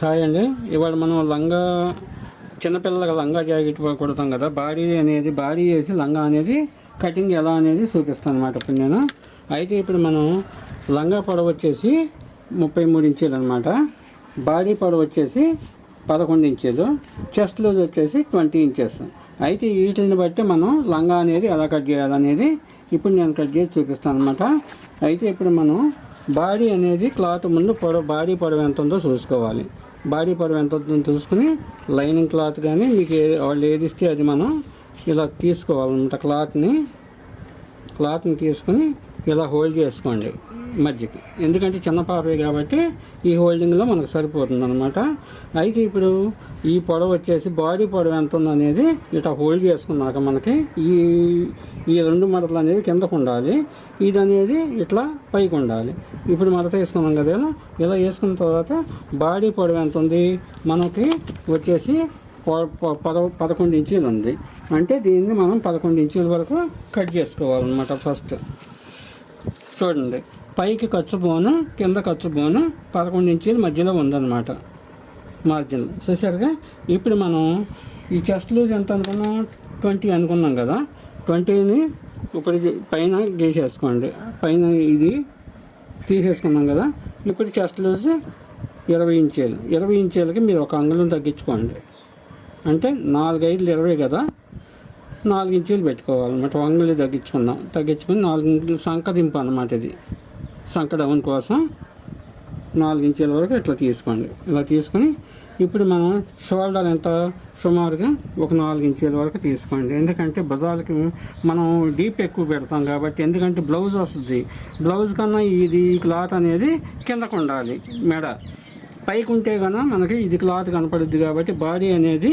Hi అండి. ఇవాళ మనం లంగా చిన్నపిల్లలకి లంగా జాకెట్ కొడతాం కదా. బాడీ అనేది బాడీ వేసి లంగా అనేది కటింగ్ ఎలా అనేది చూపిస్తాను అనమాట ఇప్పుడు నేను. అయితే ఇప్పుడు మనం లంగా పొడవు వచ్చేసి ముప్పై మూడు ఇంచీలు అనమాట బాడీ పొడవు వచ్చేసి పదకొండు ఇంచీలు. చెస్ట్ లూజ్ వచ్చేసి ట్వంటీ ఇంచెస్. అయితే వీటిని బట్టి మనం లంగా అనేది ఎలా కట్ చేయాలనేది ఇప్పుడు నేను కట్ చేసి చూపిస్తాను అనమాట అయితే ఇప్పుడు మనం బాడీ అనేది క్లాత్ ముందు పొడవు బాడీ పొడవు ఎంత ఉందో చూసుకోవాలి. బాడీ పొడవు ఎంత ఉందో చూసుకుని లైనింగ్ క్లాత్ కానీ మీకు వాళ్ళు ఏది ఇస్తే అది మనం ఇలా తీసుకోవాలన్నమాట క్లాత్ని. క్లాత్ని తీసుకుని ఇలా హోల్డ్ చేసుకోండి. మధ్యకి. ఎందుకంటే చిన్న పాపే కాబట్టి ఈ హోల్డింగ్లో మనకు సరిపోతుంది అనమాట అయితే ఇప్పుడు ఈ పొడవు వచ్చేసి బాడీ పొడవు ఎంత ఉందనేది ఇట్లా హోల్డ్ చేసుకున్నాక మనకి ఈ ఈ రెండు మడతలు అనేవి కిందకు ఉండాలి. ఇది అనేది ఇట్లా పైకి ఉండాలి. ఇప్పుడు మడత వేసుకున్నాం కదా ఇలా ఇలా వేసుకున్న తర్వాత బాడీ పొడవు ఎంత ఉంది? మనకి వచ్చేసి పొ- పద పదకొండు ఇంచీలు ఉంది. అంటే దీన్ని మనం పదకొండు ఇంచీల వరకు కట్ చేసుకోవాలన్నమాట ఫస్ట్. చూడండి. పైకి ఖర్చు బోను కింద ఖర్చు బోను పదకొండు ఇంచీలు మధ్యలో ఉందన్నమాట. మార్జిన్ చూసారుగా ఇప్పుడు మనం ఈ చెస్ట్ లూజ్ ఎంత అనుకున్నాం? ట్వంటీ అనుకున్నాం కదా. ట్వంటీని ఇప్పుడు పైన గీసేసుకోండి. పైన ఇది తీసేసుకున్నాం కదా. ఇప్పుడు చెస్ట్ లూజ్ ఇరవై ఇంచీలు. ఇరవై ఇంచీలకి మీరు ఒక అంగుళం తగ్గించుకోండి. అంటే నాలుగైదులు ఇరవై కదా. నాలుగు ఇంచీలు పెట్టుకోవాలన్నమాట. అంగుళి తగ్గించుకుందాం. తగ్గించుకుని నాలుగు ఇంచులు సంక అన్నమాట ఇది. సంక డౌన్ కోసం నాలుగు ఇంచుల వరకు ఇట్లా తీసుకోండి. ఇలా తీసుకొని ఇప్పుడు మనం షోల్డర్ ఎంత? సుమారుగా ఒక నాలుగు ఇంచుల వరకు తీసుకోండి. ఎందుకంటే భుజాలకి మనం డీప్ ఎక్కువ పెడతాం కాబట్టి ఎందుకంటే బ్లౌజ్ వస్తుంది. బ్లౌజ్ కన్నా ఇది ఈ క్లాత్ అనేది కిందకు ఉండాలి మెడ. పైకి ఉంటే కన్నా మనకి ఇది క్లాత్ కనపడుద్ది కాబట్టి బాడీ అనేది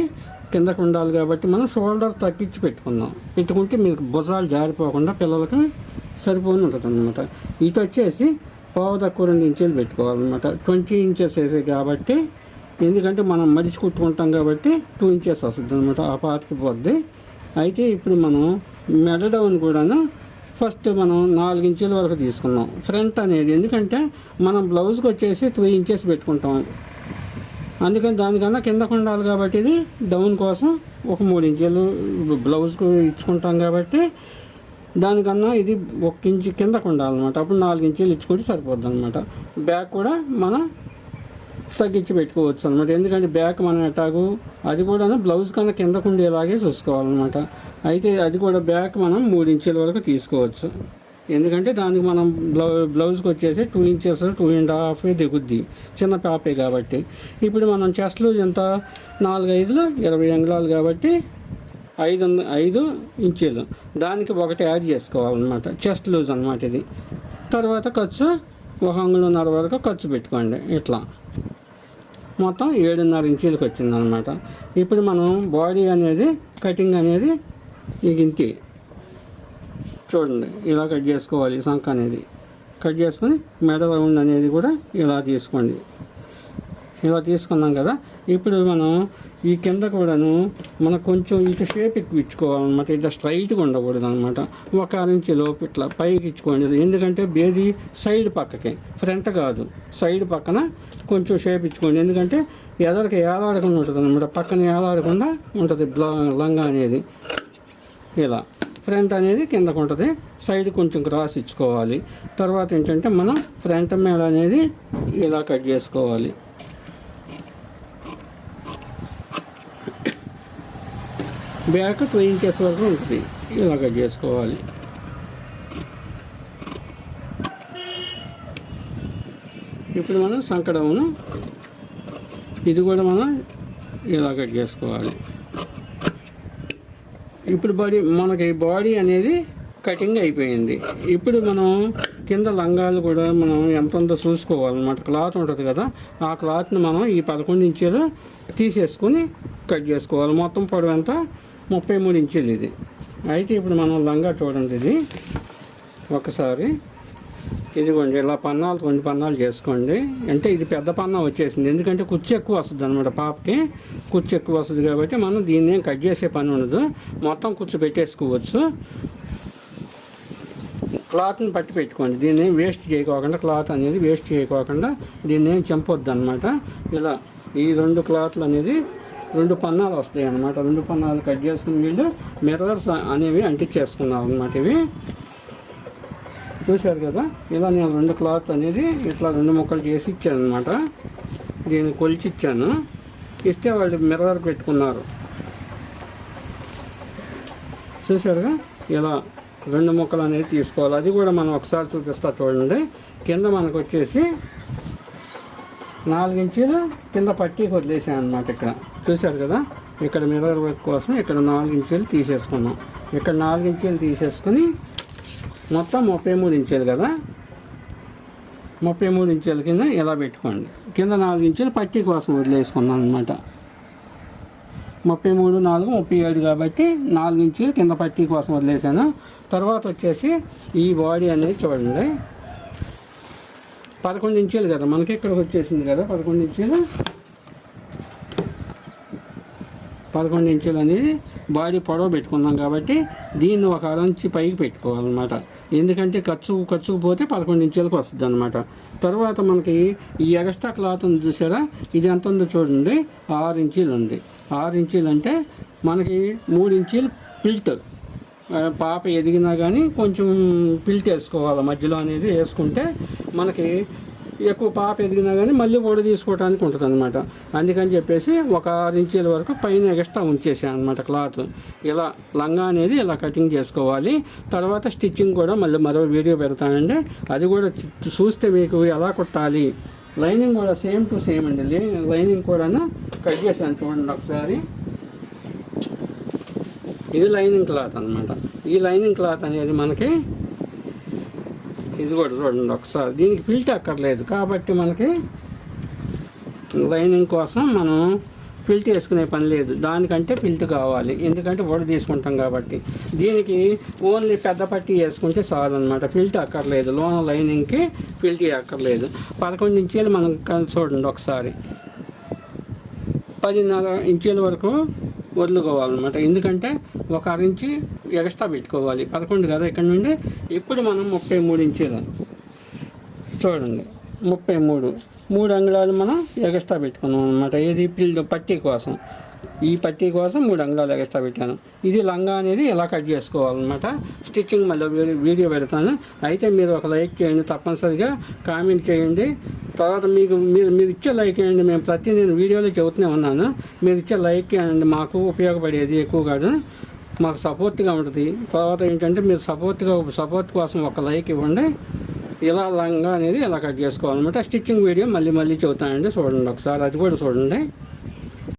కిందకు ఉండాలి కాబట్టి మనం షోల్డర్ తగ్గించి పెట్టుకుందాం పెట్టుకుంటే మీకు భుజాలు జారిపోకుండా పిల్లలకి సరిపోని ఉంటుంది అనమాట ఇది వచ్చేసి పావు తక్కువ రెండు ఇంచులు పెట్టుకోవాలన్నమాట. ట్వంటీ ఇంచెస్ వేసే కాబట్టి ఎందుకంటే మనం మడిచి కుట్టుకుంటాం కాబట్టి టూ ఇంచెస్ వస్తుంది అనమాట ఆ పాతకి పోద్ది. అయితే ఇప్పుడు మనం మెడ డౌన్ కూడాను ఫస్ట్ మనం నాలుగు ఇంచుల వరకు తీసుకున్నాం. ఫ్రంట్ అనేది ఎందుకంటే మనం బ్లౌజ్కి వచ్చేసి త్రీ ఇంచెస్ పెట్టుకుంటాం. అందుకని దానికన్నా కిందకు ఉండాలి కాబట్టి ఇది డౌన్ కోసం ఒక మూడు ఇంచులు బ్లౌజ్కు ఇచ్చుకుంటాం కాబట్టి దానికన్నా ఇది ఒక ఇంచు కిందకు ఉండాలన్నమాట అప్పుడు నాలుగు ఇంచులు ఇచ్చుకుంటే సరిపోద్ది అనమాట బ్యాక్ కూడా మనం తగ్గించి పెట్టుకోవచ్చు అనమాట ఎందుకంటే బ్యాక్ మనం ఎటాగు అది కూడా బ్లౌజ్ కన్నా కిందకు ఉండేలాగే చూసుకోవాలన్నమాట. అయితే అది కూడా బ్యాక్ మనం మూడు ఇంచుల వరకు తీసుకోవచ్చు. ఎందుకంటే దానికి మనం బ్లౌ బ్లౌజ్కి వచ్చేసి two inches two and half దిగుద్ది. చిన్న పాపే కాబట్టి. ఇప్పుడు మనం చెస్ట్లు ఎంత? నాలుగు ఐదులు ఇరవై అంగుళాలు కాబట్టి ఐదు వంద- ఐదు ఇంచీలు. దానికి ఒకటి యాడ్ చేసుకోవాలన్నమాట. చెస్ట్ లూజ్ అనమాట ఇది. తర్వాత ఖర్చు ఒక అంగుళన్నర వరకు ఖర్చు పెట్టుకోండి. ఇట్లా. మొత్తం ఏడున్నర ఇంచీలకు వచ్చింది అనమాట ఇప్పుడు మనం బాడీ అనేది కటింగ్ అనేది ఈ గింతి. చూడండి ఇలా కట్ చేసుకోవాలి. ఈ సంఖ అనేది. కట్ చేసుకొని మెడ రౌండ్ అనేది కూడా ఇలా తీసుకోండి. ఇలా తీసుకున్నాం కదా. ఇప్పుడు మనం ఈ కింద కూడాను మనకు కొంచెం ఇటు షేప్ ఎక్కువ ఇచ్చుకోవాలన్నమాట. ఇట్లా స్ట్రైట్గా ఉండకూడదు అనమాట ఒక నుంచి లోపు ఇట్లా పైకి ఇచ్చుకోండి. ఎందుకంటే బేది సైడ్ పక్కకి ఫ్రంట్ కాదు. సైడ్ పక్కన కొంచెం షేప్ ఇచ్చుకోండి. ఎందుకంటే ఎదరికి ఏలాడకుండా ఉంటుంది అనమాట పక్కన ఏలాడకుండా ఉంటుంది బ్లా లంగా అనేది. ఇలా ఫ్రంట్ అనేది కిందకు ఉంటుంది. సైడ్ కొంచెం క్రాస్ ఇచ్చుకోవాలి. తర్వాత ఏంటంటే మనం ఫ్రంట్ మేడ అనేది ఇలా కట్ చేసుకోవాలి. బ్యాక్ టూ ఇంచెస్ వరకు ఉంటుంది. ఇలా కట్ చేసుకోవాలి. ఇప్పుడు మనం సంకడమును ఇది కూడా మనం ఇలా కట్ చేసుకోవాలి. ఇప్పుడు బాడీ మనకి బాడీ అనేది కటింగ్ అయిపోయింది. ఇప్పుడు మనం కింద లంగాలు కూడా మనం ఎంతంత చూసుకోవాలన్నమాట. క్లాత్ ఉంటుంది కదా ఆ క్లాత్ని మనం ఈ పదకొండు ఇంచులు తీసేసుకొని కట్ చేసుకోవాలి. మొత్తం పొడవు ఎంత ముప్పై మూడు ఇంచులు ఇది. అయితే ఇప్పుడు మనం లంగా చూడండి ఇది. ఒకసారి. ఇదిగోండి ఇలా పన్నాలు కొన్ని పన్నాలు చేసుకోండి. అంటే ఇది పెద్ద పన్నా వచ్చేసింది. ఎందుకంటే కుర్చీ ఎక్కువ వస్తుంది అనమాట పాపకి. కుర్చీ ఎక్కువ వస్తుంది కాబట్టి మనం దీన్ని ఏం కట్ చేసే పని ఉండదు. మొత్తం కుర్చీ పెట్టేసుకోవచ్చు. క్లాత్ని పట్టి పెట్టుకోండి. దీన్ని వేస్ట్ చేయకోకుండా క్లాత్ అనేది వేస్ట్ చేయకోకుండా దీన్ని ఏం చంపొద్దు అనమాట ఇలా ఈ రెండు క్లాత్లు అనేది రెండు పన్నాలు వస్తాయి అనమాట రెండు పన్నాలు కట్ చేసుకుని వీళ్ళు మిర్రర్స్ అనేవి అంటించేసుకున్నాం అనమాట ఇవి. చూశారు కదా? ఇలా నేను రెండు క్లాత్ అనేది ఇట్లా రెండు ముక్కలు చేసి ఇచ్చాను అనమాట దీన్ని కొలిచి ఇచ్చాను. ఇస్తే వాళ్ళు మిర్రర్ పెట్టుకున్నారు. చూసారుగా ఇలా రెండు ముక్కలు అనేది తీసుకోవాలి. అది కూడా మనం ఒకసారి చూపిస్తా చూడండి. కింద మనకు వచ్చేసి నాలుగు ఇంచీలు కింద పట్టీకి వదిలేసాను అనమాట ఇక్కడ. చూశారు కదా? ఇక్కడ మిర్రర్ వర్క్ కోసం ఇక్కడ నాలుగు ఇంచీలు తీసేసుకున్నాం. ఇక్కడ నాలుగు ఇంచీలు తీసేసుకుని మొత్తం ముప్పై మూడు ఇంచీలు కదా? ముప్పై మూడు ఇంచుల కింద ఇలా పెట్టుకోండి. కింద నాలుగు ఇంచులు పట్టీ కోసం వదిలేసుకున్నాను అనమాట ముప్పై మూడు నాలుగు ముప్పై ఏడు కాబట్టి నాలుగు ఇంచులు కింద పట్టీ కోసం వదిలేసాను. తర్వాత వచ్చేసి ఈ బాడీ అనేది చూడండి. పదకొండు ఇంచీలు కదా మనకి ఇక్కడికి వచ్చేసింది కదా పదకొండు ఇంచీలు. పదకొండు ఇంచులు అనేది బాడీ పొడవ పెట్టుకున్నాం కాబట్టి దీన్ని ఒక అరంచి పైకి పెట్టుకోవాలన్నమాట. ఎందుకంటే ఖర్చు ఖర్చుకు పోతే పదకొండు ఇంచులకు వస్తుంది అనమాట తర్వాత మనకి ఈ ఎగస్ట్రా క్లాత్ ఉంది చూసారా? ఇది ఎంత ఉందో చూడండి. ఆరు ఇంచీలు ఉంది. ఆరు ఇంచీలు అంటే మనకి మూడు ఇంచీలు పిల్ట్ పాప ఎదిగినా కానీ కొంచెం పిల్ట్ వేసుకోవాలి. మధ్యలో అనేది వేసుకుంటే మనకి ఎక్కువ పాప ఎదిగినా కానీ మళ్ళీ పొడ తీసుకోవడానికి ఉంటుంది అనమాట అందుకని చెప్పేసి ఒక ఆరు ఇంచీల వరకు పైన ఎక్స్ట్రా ఉంచేసాను అనమాట క్లాత్. ఇలా లంగా అనేది ఇలా కటింగ్ చేసుకోవాలి. తర్వాత స్టిచ్చింగ్ కూడా మళ్ళీ మరో వీడియో పెడతానండి. అది కూడా చూస్తే మీకు ఎలా కుట్టాలి? లైనింగ్ కూడా సేమ్ టు సేమ్ అండి. లైనింగ్ కూడా కట్ చేశాను చూడండి ఒకసారి. ఇది లైనింగ్ క్లాత్ అన్నమాట. ఈ లైనింగ్ క్లాత్ అనేది మనకి ఇది కూడా చూడండి ఒకసారి. దీనికి ఫిల్ట్ అక్కర్లేదు. కాబట్టి మనకి లైనింగ్ కోసం మనం ఫిల్ట్ వేసుకునే పని లేదు. దానికంటే ఫిల్ట్ కావాలి. ఎందుకంటే వడ తీసుకుంటాం కాబట్టి. దీనికి ఓన్లీ పెద్ద పట్టి వేసుకుంటే చాలు అనమాట ఫిల్ట్ అక్కర్లేదు. లోన లైనింగ్కి ఫిల్ట్ అక్కర్లేదు. పదకొండు ఇంచీలు మనం చూడండి ఒకసారి. పదిన్నర ఇంచీల వరకు వదులుకోవాలన్నమాట. ఎందుకంటే ఒక అర ఇంచి ఎక్స్ట్రా పెట్టుకోవాలి. పదకొండు కదా ఇక్కడ నుండి? ఇప్పుడు మనం ముప్పై మూడు ఇంచీలు చూడండి. ముప్పై మూడు. మూడు అంగుళాలు మనం ఎగస్ట్రా పెట్టుకున్నాం అనమాట ఏది? పిల్ పట్టీ కోసం. ఈ పట్టీ కోసం మూడు అంగుళాలు ఎగస్ట్రా పెట్టాను. ఇది లంగా అనేది ఎలా కట్ చేసుకోవాలన్నమాట? స్టిచ్చింగ్ మళ్ళీ వీడియో- పెడతాను. అయితే మీరు ఒక లైక్ చేయండి. తప్పనిసరిగా కామెంట్ చేయండి. తర్వాత మీకు మీరు మీరు ఇచ్చే లైక్ చేయండి. మేము ప్రతి నేను వీడియోలో చెబుతూనే ఉన్నాను. మీరు ఇచ్చే లైక్ చేయండి. మాకు ఉపయోగపడేది ఎక్కువగా మాకు సపోర్ట్గా ఉంటుంది. తర్వాత ఏంటంటే మీరు సపోర్ట్గా సపోర్ట్ కోసం ఒక లైక్ ఇవ్వండి. ఇలా లంగా అనేది ఇలా కట్ చేసుకోవాలన్నమాట. స్టిచ్చింగ్ వీడియో మళ్ళీ మళ్ళీ చెబుతానండి. చూడండి ఒకసారి అది కూడా చూడండి.